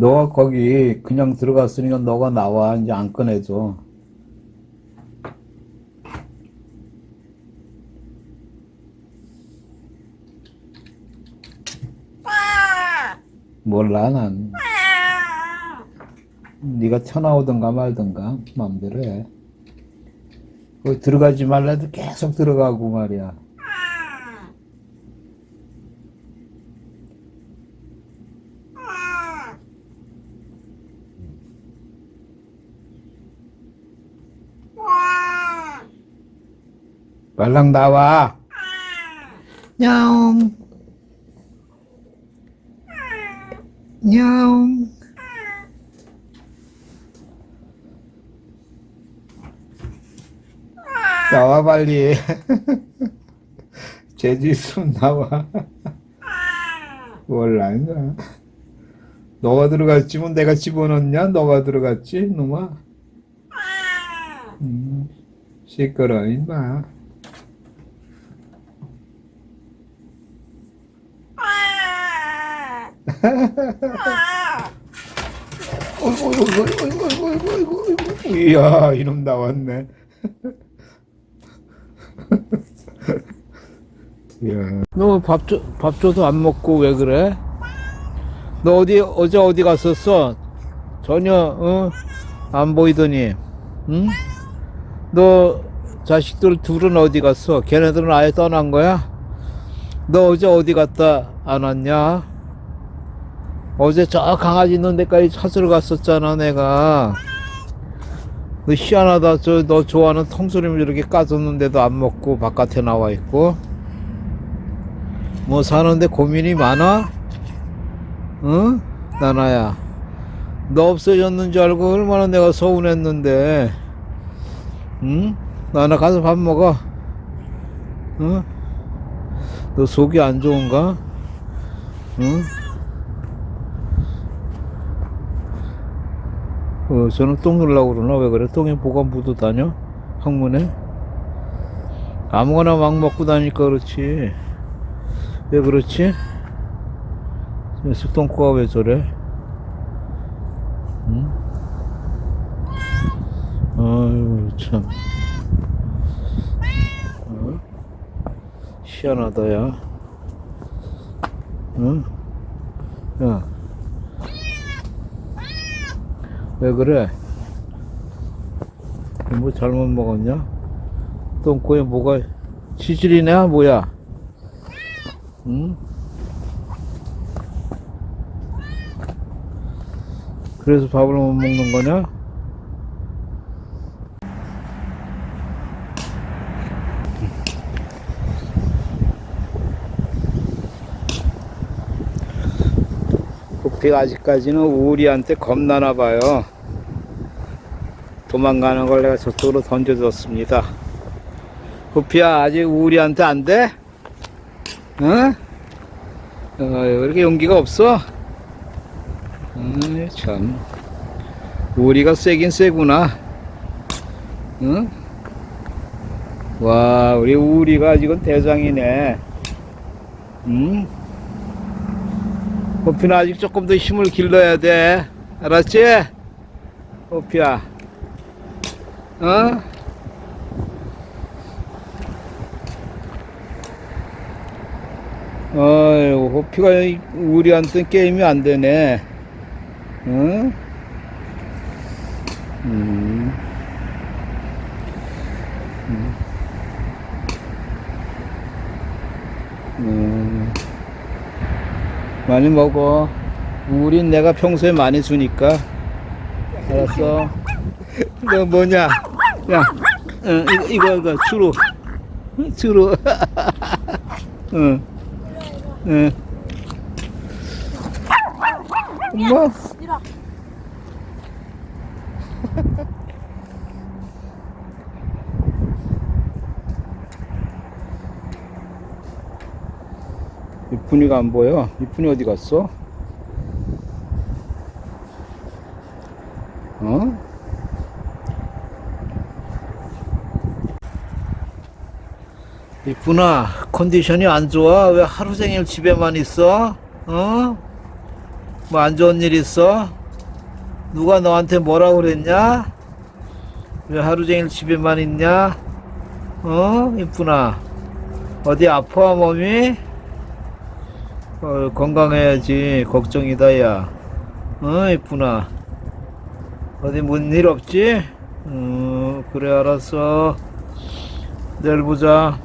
너가 거기 그냥 들어갔으니까 너가 나와. 이제 안 꺼내줘. 몰라, 난. 네가 튀어나오든가 말든가 마음대로 해. 거기 들어가지 말라도 계속 들어가고 말이야. 말랑 나와. 야옹. 야옹. 나와 빨리. 재주 있으면 나와. 몰라 인가. 너가 들어갔지 뭐 내가 집어넣냐? 너가 들어갔지 놈아. 음, 시끄러 임마. 어이구 어이구 어이구 어이구 어이구 어이구 어이구 이야 이놈 나왔네. 야. 너밥 줘도 안 먹고 왜 그래? 너 어디 어제 어디 갔었어? 전혀 어? 안 보이더니, 응? 너 자식들 둘은 어디 갔어? 걔네들은 아예 떠난 거야? 너 어제 어디 갔다 안 왔냐? 어제 저 강아지 있는 데까지 찾으러 갔었잖아 내가. 너 희한하다. 저 너 좋아하는 통조림 이렇게 까줬는데도 안 먹고 바깥에 나와 있고. 뭐 사는데 고민이 많아? 응? 나나야. 너 없어졌는 줄 알고 얼마나 내가 서운했는데. 응? 나나 가서 밥 먹어. 응? 너 속이 안 좋은가? 응? 어, 저는 똥 누려고 그러나? 왜 그래? 똥에 보관부도 다녀? 학문에? 아무거나 막 먹고 다니까 그렇지. 왜 그렇지? 쑥똥코가 왜 저래? 응? 아유, 참. 어? 희한하다, 야. 응? 야. 왜 그래? 뭐 잘못 먹었냐? 똥꼬에 뭐가 치질이냐 뭐야? 응? 그래서 밥을 못 먹는 거냐? 부피가 아직까지는 우리한테 겁나나 봐요. 도망가는 걸 내가 저쪽으로 던져줬습니다. 부피야 아직 우리한테 안 돼? 응? 어, 왜 이렇게 용기가 없어? 음, 참. 우리가 세긴 세구나. 응? 와, 우리 우리가 지금 대장이네. 응? 호피는 아직 조금 더 힘을 길러야 돼. 알았지? 호피야. 어? 어휴, 호피가 우리한테 게임이 안 되네. 응? 음. 음. 음. 많이 먹어. 우린 내가 평소에 많이 주니까. 알았어. 너 뭐냐? 야, 어, 이거, 이거, 이거, 주로. 주로. 응. 응. 엄마. 이쁜이가 안 보여. 이쁜이 어디 갔어? 어? 이쁜아, 컨디션이 안 좋아? 왜 하루 종일 집에만 있어? 어? 뭐 안 좋은 일 있어? 누가 너한테 뭐라 그랬냐? 왜 하루 종일 집에만 있냐? 어? 이쁘나. 어디 아파, 몸이? 어, 건강해야지. 걱정이다, 야. 어, 이쁘나. 어디 뭔 일 없지? 어, 그래, 알았어. 내일 보자.